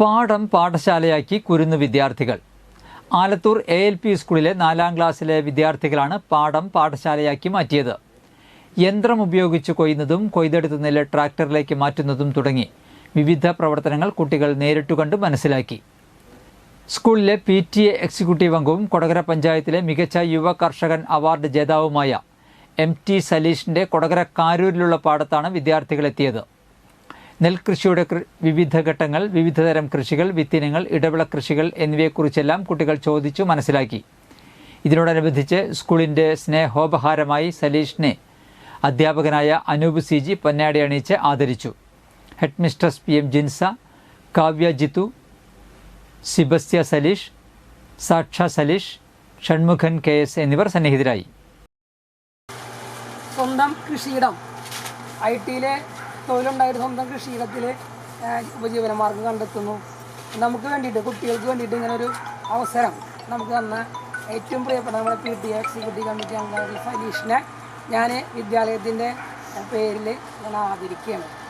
പാഠം പാഠശാലയാക്കി കുരുന്നു വിദ്യാർത്ഥികൾ. Alathur A L P സ്കൂളിലെ നാലാം ക്ലാസ്സിലെ വിദ്യാർത്ഥികളാണ് പാഠം പാഠശാലയാക്കി മാറ്റിയത്. യന്ത്രം ഉപയോഗിച്ച് കൊയ്യുന്നതും കൊയ്തെടുത്ത നെല്ല് ട്രാക്ടറിലേക്ക് മാറ്റുന്നതും തുടങ്ങി വിവിധ പ്രവർത്തനങ്ങൾ കുട്ടികൾ നേരിട്ട് കണ്ട് മനസ്സിലാക്കി. സ്കൂളിലെ പി ടി എ എക്സിക്യൂട്ടീവ് അംഗവും കൊടകര പഞ്ചായത്തിലെ മികച്ച യുവ കർഷകൻ അവാർഡ് ജേതാവുമായ എം ടി സലീഷിന്റെ കൊടകര കാരൂരിലുള്ള പാടത്താണ് വിദ്യാർത്ഥികൾ എത്തിയത് നെൽകൃഷിയുടെ വിവിധ ഘട്ടങ്ങൾ വിവിധതരം കൃഷികൾ വിത്തിനങ്ങൾ ഇടവിള കൃഷികൾ എന്നിവയെക്കുറിച്ചെല്ലാം കുട്ടികൾ ചോദിച്ചു മനസ്സിലാക്കി. ഇതിനോടനുബന്ധിച്ച് സ്കൂളിന്റെ സ്നേഹോപഹാരമായി സലീഷിനെ അധ്യാപകനായ അനൂപ് സി ജി പൊന്നാടി അണിയിച്ച് ആദരിച്ചു. Head mistress P M Jinsa Kavya Jithu സിബസ്യ Saleesh Saksha Saleesh Shanmukhan K S എന്നിവർ സന്നിഹിതരായി. സ്വന്തം കൃഷിയിടം ഐ ടിയിലെ തൊഴിലുണ്ടായിട്ട് സ്വന്തം കൃഷിയിടത്തിൽ ഉപജീവന മാർഗം കണ്ടെത്തുന്നു. നമുക്ക് വേണ്ടിയിട്ട് കുട്ടികൾക്ക് വേണ്ടിയിട്ട് ഇങ്ങനെ ഒരു അവസരം നമുക്ക് തന്ന ഏറ്റവും പ്രിയപ്പെട്ട നമ്മുടെ പി ടി എക്സിക്യൂട്ടീവ് കമ്മിറ്റി അംഗം ഫലീഷിനെ ഞാൻ വിദ്യാലയത്തിന്റെ പേരിൽ ഞാൻ ആദരിക്കുകയാണ്.